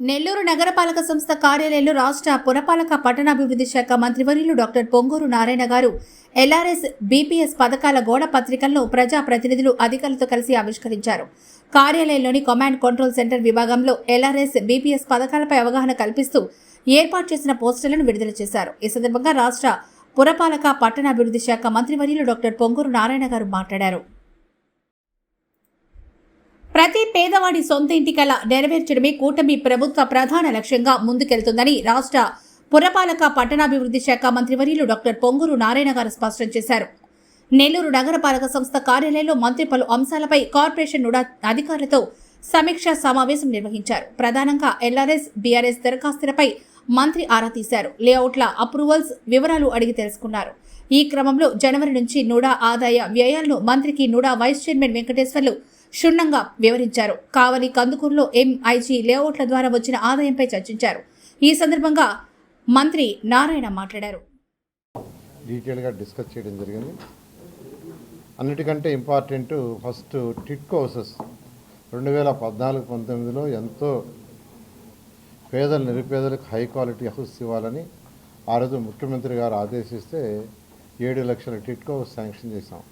నెల్లూరు నగరపాలక సంస్థ కార్యాలయంలో రాష్ట్ర పురపాలక పట్టణాభివృద్ధి శాఖ మంత్రివర్యులు డాక్టర్ పొంగూరు నారాయణ గారు ఎల్ఆర్ఎస్ బీపీఎస్ పథకాల గోడ పత్రికలను ప్రజా ప్రతినిధులు అధికారులతో కలిసి ఆవిష్కరించారు. కార్యాలయంలోని కమాండ్ కంట్రోల్ సెంటర్ విభాగంలో ఎల్ఆర్ఎస్ బీపీఎస్ పథకాలపై అవగాహన కల్పిస్తూ ఏర్పాటు చేసిన పోస్టర్లను విడుదల చేశారు. ఈ సందర్భంగా రాష్ట్ర పురపాలక పట్టణాభివృద్ధి శాఖ మంత్రివర్యులు డాక్టర్ పొంగూరు నారాయణ గారు మాట్లాడారు. ప్రతి పేదవాడి సొంత ఇంటి కల నెరవేర్చడమే కూటమి ప్రభుత్వ ప్రధాన లక్ష్యంగా ముందుకెళ్తుందని రాష్ట్ర పురపాలక పట్టణాభివృద్ధి శాఖ మంత్రివర్యులు డాక్టర్ పొంగూరు నారాయణ గారు స్పష్టం చేశారు. నెల్లూరు నగరపాలక సంస్థ కార్యాలయంలో మంత్రి పలు అంశాలపై కార్పొరేషన్ నుడా అధికారులతో సమీక్షా సమావేశం నిర్వహించారు. ప్రధానంగా ఎల్ఆర్ఎస్ బీఆర్ఎస్ దరఖాస్తులపై మంత్రి ఆరా తీశారు. లేఅవుట్ల అప్రూవల్స్ వివరాలు అడిగి తెలుసుకున్నారు. ఈ క్రమంలో జనవరి నుంచి నుడా ఆదాయ వ్యయాలను మంత్రికి నుడా వైస్ చైర్మన్ వెంకటేశ్వర్లు క్షుణ్ణంగా వివరించారు. కావలి కందుకూరులో ఎంఐజీ లేఅవుట్ల ద్వారా వచ్చిన ఆదాయంపై చర్చించారు. ఈ సందర్భంగా మంత్రి నారాయణ మాట్లాడారు. డీటెయిల్గా డిస్కస్ చేయడం జరిగింది. అన్నిటికంటే ఇంపార్టెంట్ ఫస్ట్ టిట్కో హౌసెస్ రెండు వేల పద్నాలుగు పంతొమ్మిదిలో ఎంతో పేదలు నిరుపేదలకు హై క్వాలిటీ హౌస్ ఇవ్వాలని ఆ రోజు ముఖ్యమంత్రి గారు ఆదేశిస్తే ఏడు లక్షల టిట్కో శాంక్షన్ చేశాం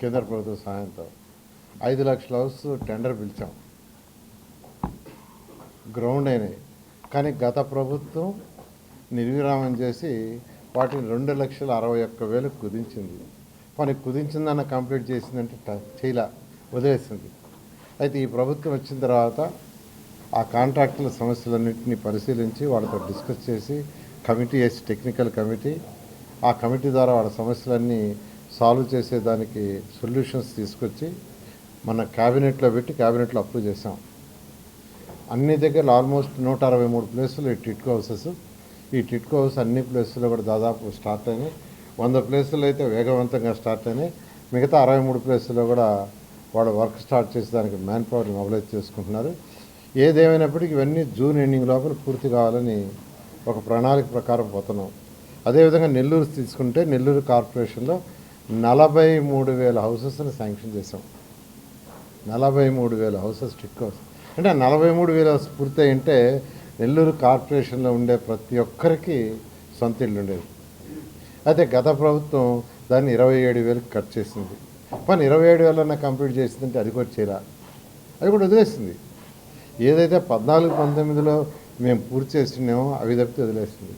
కేంద్ర ప్రభుత్వ సహాయంతో. ఐదు లక్షల హౌస్ టెండర్ పిలిచాం. గ్రౌండ్ అయినాయి. కానీ గత ప్రభుత్వం నిర్విరామం చేసి వాటిని రెండు లక్షల అరవై ఒక్క వేలకు కుదించింది. పని కుదించిందన్న కంప్లీట్ చేసిందంటే ట- చేయలా వదిలేసింది. అయితే ఈ ప్రభుత్వం వచ్చిన తర్వాత ఆ కాంట్రాక్టుల సమస్యలన్నింటినీ పరిశీలించి వాళ్ళతో డిస్కస్ చేసి కమిటీ వేసి టెక్నికల్ కమిటీ ఆ కమిటీ ద్వారా వాళ్ళ సమస్యలన్నీ సాల్వ్ చేసేదానికి సొల్యూషన్స్ తీసుకొచ్చి మన క్యాబినెట్లో పెట్టి క్యాబినెట్లో అప్రూవ్ చేసాం అన్ని దగ్గర ఆల్మోస్ట్ నూట అరవై మూడు ప్లేసులు ఈ టిట్కో హౌసెస్. ఈ టిట్కో హౌస్ అన్ని ప్లేసుల్లో కూడా దాదాపు స్టార్ట్ అయినాయి. వంద ప్లేసుల్లో అయితే వేగవంతంగా స్టార్ట్ అయినాయి. మిగతా అరవై మూడు ప్లేసుల్లో కూడా వాళ్ళు వర్క్ స్టార్ట్ చేసి దానికి మ్యాన్ పవర్ మొబిలైజ్ చేసుకుంటున్నారు. ఏదేమైనప్పటికీ ఇవన్నీ జూన్ ఎండింగ్ లోపల పూర్తి కావాలని ఒక ప్రణాళిక ప్రకారం పోతున్నాం. అదేవిధంగా నెల్లూరు తీసుకుంటే నెల్లూరు కార్పొరేషన్లో నలభై మూడు వేల హౌసెస్ని శాంక్షన్ చేసాం నలభై మూడు వేల హౌసెస్ టిక్ హౌస్. అంటే నలభై మూడు వేల హౌస్ నెల్లూరు కార్పొరేషన్లో ఉండే ప్రతి ఒక్కరికి సొంత ఇల్లు ఉండేది. అయితే గత ప్రభుత్వం దాన్ని ఇరవై ఏడు వేలకు కట్ చేసింది. పని ఇరవై ఏడు వేలన్నా కంప్లీట్ చేసిందంటే అది కూడా చేయరా అది కూడా వదిలేసింది. ఏదైతే పద్నాలుగు పంతొమ్మిదిలో మేము పూర్తి చేసినామో అవి తప్పితే వదిలేసింది.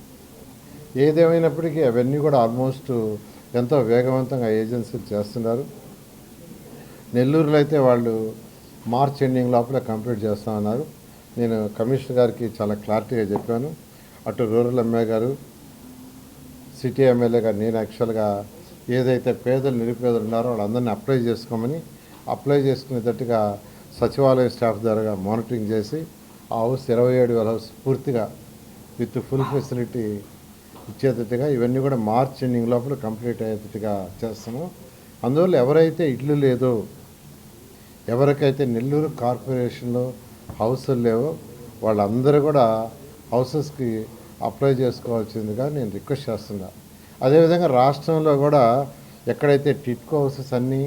ఏదేమైనప్పటికీ అవన్నీ కూడా ఆల్మోస్ట్ ఎంతో వేగవంతంగా ఏజెన్సీలు చేస్తున్నారు. నెల్లూరులో అయితే వాళ్ళు మార్చ్ ఎండింగ్ లోపల కంప్లీట్ చేస్తామన్నారు నేను కమిషనర్ గారికి చాలా క్లారిటీగా చెప్పాను. అటు రూరల్ ఎమ్మెల్యే గారు సిటీ ఎమ్మెల్యే గారు నేను యాక్చువల్గా ఏదైతే పేదలు నిరుపేదలు ఉన్నారో వాళ్ళందరినీ అప్లై చేసుకోమని అప్లై చేసుకునేటట్టుగా సచివాలయ స్టాఫ్ ద్వారా మానిటరింగ్ చేసి ఆ హౌస్ ఇరవై ఏడు వేల హౌస్ పూర్తిగా విత్ ఫుల్ ఫెసిలిటీ ఇచ్చేటట్టుగా ఇవన్నీ కూడా మార్చ్ ఎండింగ్ లోపల కంప్లీట్ అయ్యేటట్టుగా చేస్తున్నాం అందువల్ల ఎవరైతే ఇల్లు లేదో ఎవరికైతే నెల్లూరు కార్పొరేషన్లో హౌసులు లేవో వాళ్ళందరూ కూడా హౌసెస్కి అప్లై చేసుకోవాల్సిందిగా నేను రిక్వెస్ట్ చేస్తున్నా. అదేవిధంగా రాష్ట్రంలో కూడా ఎక్కడైతే టిట్కో హౌసెస్ అన్నీ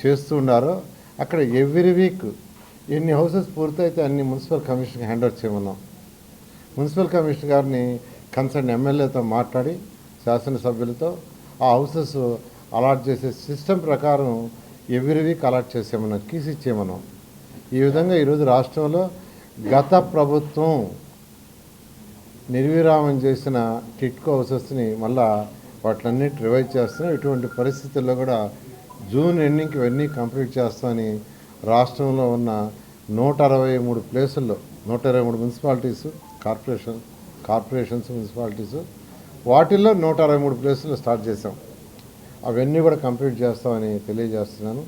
చేస్తూ ఉన్నారో అక్కడ ఎవ్రీ వీక్ ఎన్ని హౌసెస్ పూర్తయితే అన్ని మున్సిపల్ కమిషన్కి హ్యాండ్ ఓవర్ చేయమన్నాం. మున్సిపల్ కమిషనర్ గారిని కన్సర్న్ ఎమ్మెల్యేతో మాట్లాడి శాసనసభ్యులతో ఆ హౌసెస్ అలాట్ చేసే సిస్టమ్ ప్రకారం ఎవరివి కలెక్ట్ చేసే మనం కీస్ మనం ఈ విధంగా ఈరోజు రాష్ట్రంలో గత ప్రభుత్వం నిర్విరామం చేసిన టిట్కో హౌసెస్ని మళ్ళా వాటిలన్నిటి రివైజ్ చేస్తున్నాం. ఇటువంటి పరిస్థితుల్లో కూడా జూన్ ఎండింగ్కి ఇవన్నీ కంప్లీట్ చేస్తామని రాష్ట్రంలో ఉన్న నూట అరవై మూడు ప్లేసుల్లో నూట ఇరవై మూడు మున్సిపాలిటీస్ కార్పొరేషన్ కార్పొరేషన్స్ మున్సిపాలిటీస్ వాటిల్లో నూట అరవై మూడు ప్లేసులు స్టార్ట్ చేసాం అవన్నీ కూడా కంప్లీట్ చేస్తామని తెలియజేస్తున్నాను.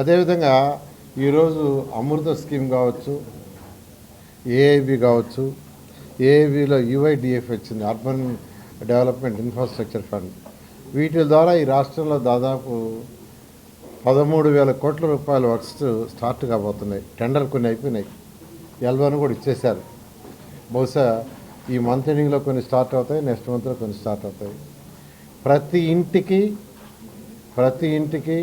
అదేవిధంగా ఈరోజు అమృత స్కీమ్ కావచ్చు ఏఐబి కావచ్చు ఏఐబిలో యుఐడిఎఫ్ వచ్చింది అర్బన్ డెవలప్మెంట్ ఇన్ఫ్రాస్ట్రక్చర్ ఫండ్ వీటి ద్వారా ఈ రాష్ట్రంలో దాదాపు పదమూడు వేల కోట్ల రూపాయల వర్క్స్ స్టార్ట్ కాబోతున్నాయి. టెండర్ కొన్ని అయిపోయినాయి. ఎల్వన్ కూడా ఇచ్చేశారు. బహుశా ఈ మంత్ ఎండింగ్లో కొన్ని స్టార్ట్ అవుతాయి నెక్స్ట్ మంత్లో కొన్ని స్టార్ట్ అవుతాయి. ప్రతి ఇంటికి ప్రతి ఇంటికి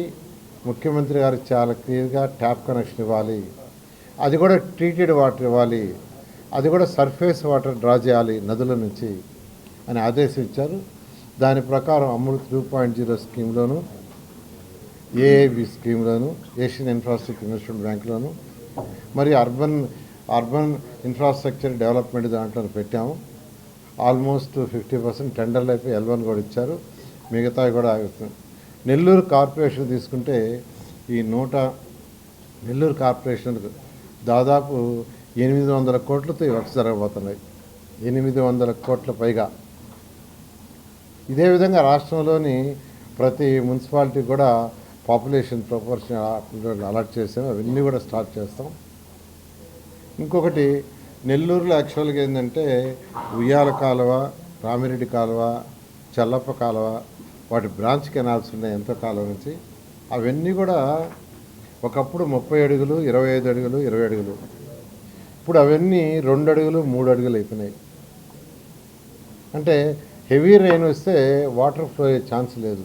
ముఖ్యమంత్రి గారు చాలా క్లియర్గా ట్యాప్ కనెక్షన్ ఇవ్వాలి. అది కూడా ట్రీటెడ్ వాటర్ ఇవ్వాలి. అది కూడా సర్ఫేస్ వాటర్ డ్రా చేయాలి నదుల నుంచి అని ఆదేశం ఇచ్చారు. దాని ప్రకారం అమృత్ టూ పాయింట్ జీరో స్కీమ్లోను ఏఏబి స్కీమ్లోను ఏషియన్ ఇన్ఫ్రాస్ట్రక్చర్ ఇన్వెస్ట్మెంట్ బ్యాంక్లోను మరి అర్బన్ అర్బన్ ఇన్ఫ్రాస్ట్రక్చర్ డెవలప్మెంట్ దాంట్లో పెట్టాము. ఆల్మోస్ట్ ఫిఫ్టీ పర్సెంట్ టెండర్లు అయిపోయి ఎల్వన్ కూడా ఇచ్చారు. మిగతావి కూడా ఆగుతుంది నెల్లూరు కార్పొరేషన్ తీసుకుంటే ఈ నూట నెల్లూరు కార్పొరేషన్కు దాదాపు ఎనిమిది వందల కోట్లతో ఈ వర్క్స్ జరగబోతున్నాయి. ఎనిమిది వందల కోట్ల పైగా. ఇదే విధంగా రాష్ట్రంలోని ప్రతి మున్సిపాలిటీ కూడా పాపులేషన్ ప్రపోర్షన్ అలర్ట్ చేసాము. అవన్నీ కూడా స్టార్ట్ చేస్తాం. ఇంకొకటి నెల్లూరులో యాక్చువల్గా ఏంటంటే ఉయ్యాల కాలువ రామిరెడ్డి కాలువ చల్లప్ప కాలువ వాటి బ్రాంచ్ కెనాల్స్ ఉన్నాయి ఎంతో కాలం నుంచి. అవన్నీ కూడా ఒకప్పుడు ముప్పై అడుగులు ఇరవై ఐదు అడుగులు ఇరవై అడుగులు. ఇప్పుడు అవన్నీ రెండు అడుగులు మూడు అడుగులు అయిపోయినాయి. అంటే హెవీ రెయిన్ వస్తే వాటర్ ఫ్లో అయ్యే ఛాన్స్ లేదు.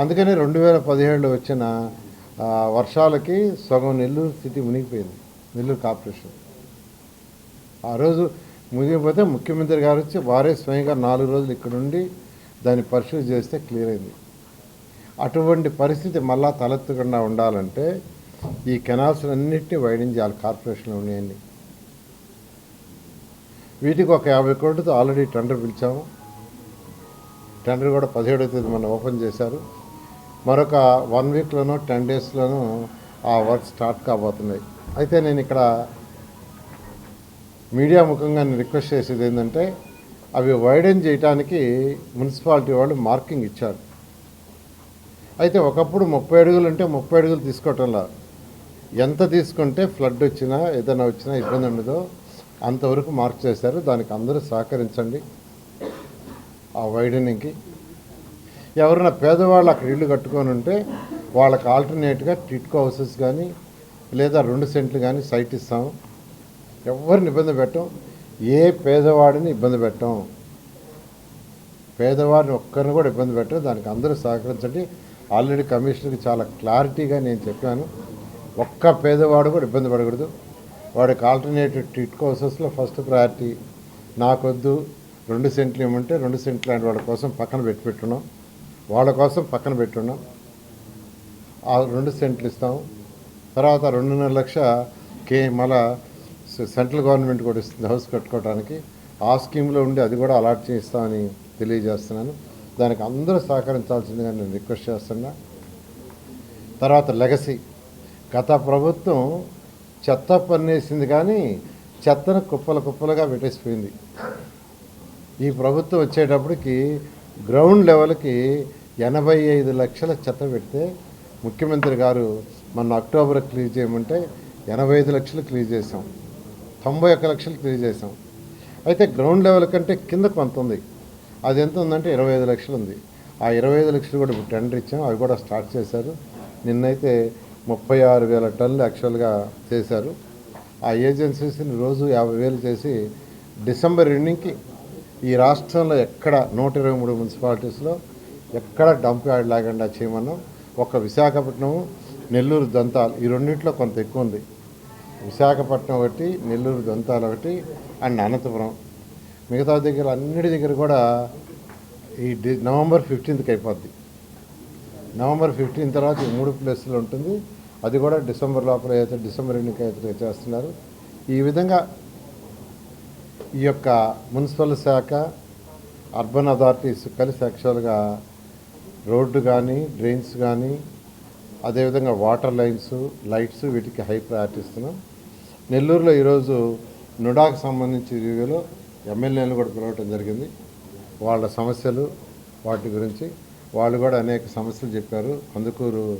అందుకని రెండు వేల పదిహేడులో వచ్చిన వర్షాలకి సగం నెల్లూరు సిటీ మునిగిపోయింది. నెల్లూరు కార్పొరేషన్. ఆ రోజు ముగిపోతే ముఖ్యమంత్రి గారు వచ్చి వారే స్వయంగా నాలుగు రోజులు ఇక్కడుండి దాన్ని పరిశీలి చేస్తే క్లియర్ అయింది. అటువంటి పరిస్థితి మళ్ళా తలెత్తకుండా ఉండాలంటే ఈ కెనాల్స్ అన్నింటినీ వైడింగ్ చేయాలి కార్పొరేషన్లో ఉన్నాయండి వీటికి ఒక యాభై కోట్లతో ఆల్రెడీ టెండర్ పిలిచాము. టెండర్ కూడా పదిహేడవ తేదీ మనం ఓపెన్ చేశారు. మరొక వన్ వీక్లోనో టెన్ డేస్లోనూ ఆ వర్క్ స్టార్ట్ కాబోతున్నాయి. అయితే నేను ఇక్కడ మీడియా ముఖంగా నేను రిక్వెస్ట్ చేసేది ఏంటంటే అవి వైడెన్ చేయడానికి మున్సిపాలిటీ వాళ్ళు మార్కింగ్ ఇచ్చారు. అయితే ఒకప్పుడు ముప్పై అడుగులు ఉంటే ముప్పై అడుగులు తీసుకోవటంలా ఎంత తీసుకుంటే ఫ్లడ్ వచ్చినా ఏదైనా వచ్చినా ఇబ్బంది ఉండదో. అంతవరకు మార్క్ చేశారు. దానికి అందరూ సహకరించండి. ఆ వైడనింగ్కి. ఎవరైనా పేదవాళ్ళు అక్కడ ఇల్లు కట్టుకొని ఉంటే వాళ్ళకి ఆల్టర్నేట్గా టిట్కో హౌసెస్ కానీ లేదా రెండు సెంట్లు కానీ సైట్ ఇస్తాము. ఎవరిని ఇబ్బంది పెట్టం ఏ పేదవాడిని ఇబ్బంది పెట్టం. పేదవాడిని ఒక్కరిని కూడా ఇబ్బంది పెట్టం దానికి అందరూ సహకరించండి. ఆల్రెడీ కమిషనర్కి చాలా క్లారిటీగా నేను చెప్పాను ఒక్క పేదవాడు కూడా ఇబ్బంది పడకూడదు. వాడికి ఆల్టర్నేటివ్ ట్రీట్ హౌసెస్లో ఫస్ట్ ప్రయారిటీ. నాకొద్దు రెండు సెంట్లు ఏమంటే రెండు సెంట్లు లాంటి వాళ్ళ కోసం పక్కన పెట్టి పెట్టున్నాం. వాళ్ళ కోసం పక్కన పెట్టున్నాం. ఆ రెండు సెంట్లు ఇస్తాం. తర్వాత రెండున్నర లక్ష కే మళ్ళా సెంట్రల్ గవర్నమెంట్ కూడా ఇస్తుంది హౌస్ కట్టుకోవడానికి ఆ స్కీమ్లో ఉండి అది కూడా అలాట్ చేస్తామని తెలియజేస్తున్నాను. దానికి అందరూ సహకరించాల్సిందిగా నేను రిక్వెస్ట్ చేస్తున్నా. తర్వాత లెగసీ. గత ప్రభుత్వం చెత్త పన్నేసింది కానీ చెత్తను కుప్పలు కుప్పలుగా పెట్టేసిపోయింది. ఈ ప్రభుత్వం వచ్చేటప్పటికి గ్రౌండ్ లెవెల్కి ఎనభై ఐదు లక్షల చెత్త పెడితే ముఖ్యమంత్రి గారు మొన్న అక్టోబర్ క్లీజ్ చేయమంటే ఎనభై ఐదు లక్షలు క్లీజ్ చేసాం తొంభై ఒక్క లక్షలు క్లియర్ అయితే గ్రౌండ్ లెవెల్ కంటే కింద కొంత ఉంది. అది ఎంత ఉందంటే ఇరవై ఐదు లక్షలు ఉంది. ఆ ఇరవై ఐదు లక్షలు కూడా ఇప్పుడు టెండర్ ఇచ్చాం. అవి కూడా స్టార్ట్ చేశారు. నిన్నైతే ముప్పై ఆరు వేల టన్నులు యాక్చువల్గా చేశారు. ఆ ఏజెన్సీస్ని రోజు యాభై వేలు చేసి డిసెంబర్ ఎండింగ్కి ఈ రాష్ట్రంలో ఎక్కడ నూట ఇరవై మూడు మున్సిపాలిటీస్లో ఎక్కడ డంప్ యార్డ్ లేకుండా చేయమన్నాం. ఒక విశాఖపట్నం నెల్లూరు దంతాలు ఈ రెండింటిలో కొంత ఎక్కువ ఉంది. విశాఖపట్నం ఒకటి నెల్లూరు దంతాలు ఒకటి అండ్ అనంతపురం. మిగతా దగ్గర అన్నిటి దగ్గర కూడా ఈ డి నవంబర్ ఫిఫ్టీన్త్కి అయిపోద్ది. నవంబర్ ఫిఫ్టీన్ తర్వాత ఈ మూడు ప్లేసులు ఉంటుంది. అది కూడా డిసెంబర్ లోపల అయితే డిసెంబర్ ఎన్నిక అయితే చేస్తున్నారు. ఈ విధంగా ఈ యొక్క మున్సిపల్ శాఖ అర్బన్ అథారిటీస్ కలిసి యాక్చువల్గా రోడ్డు కానీ డ్రైన్స్ కానీ అదేవిధంగా వాటర్ లైన్స్ లైట్స్ వీటికి హై ప్రయారిటీ ఇస్తున్నాం. నెల్లూరులో ఈరోజు నుడాకు సంబంధించి రివ్యూలో ఎమ్మెల్యేలు కూడా పిలవటం జరిగింది. వాళ్ళ సమస్యలు వాటి గురించి వాళ్ళు కూడా అనేక సమస్యలు చెప్పారు. అందుకూరు